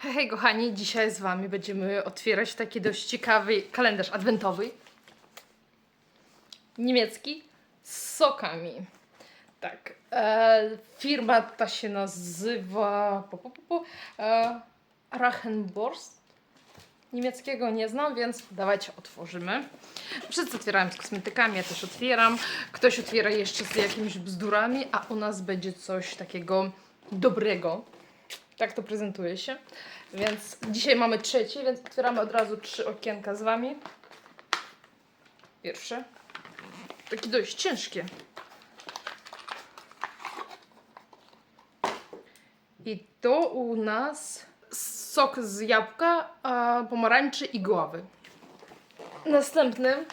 Hej kochani, dzisiaj z Wami będziemy otwierać taki dość ciekawy kalendarz adwentowy. Niemiecki z sokami. Tak, e, firma ta się nazywa pu, pu, pu, pu, e, Rachenborst. Niemieckiego nie znam, więc dawajcie otworzymy. Wszyscy otwierają z kosmetykami, ja też otwieram. Ktoś otwiera jeszcze z jakimiś bzdurami, a u nas będzie coś takiego dobrego. Tak to prezentuje się. Więc dzisiaj mamy trzeci, więc otwieramy od razu trzy okienka z Wami. Pierwsze. Takie dość ciężkie. I to u nas sok z jabłka, pomarańczy i głowy. Następny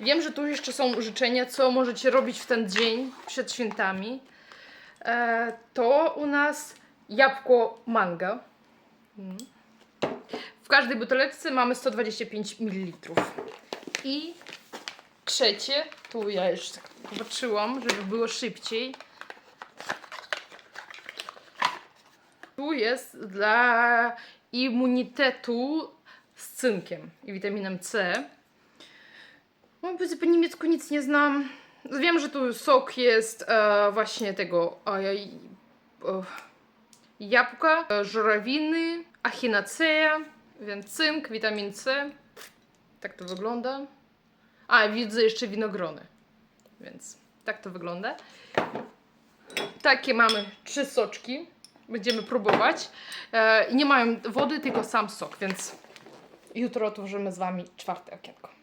Wiem, że tu jeszcze są życzenia, co możecie robić w ten dzień przed świętami. E, to u nas jabłko manga. Mm. W każdej buteleczce mamy 125 ml. I trzecie, tu ja jeszcze tak zobaczyłam, żeby było szybciej. Tu jest dla immunitetu z cynkiem i witaminem C. No, po niemiecku nic nie znam. Wiem, że tu sok jest e, właśnie tego e, jabłka, e, żurawiny, achinacea, więc cynk, witamin C. Tak to wygląda. A, widzę jeszcze winogrony. Więc tak to wygląda. Takie mamy trzy soczki. Będziemy próbować. E, nie mają wody, tylko sam sok, więc jutro otworzymy z Wami czwarte okienko.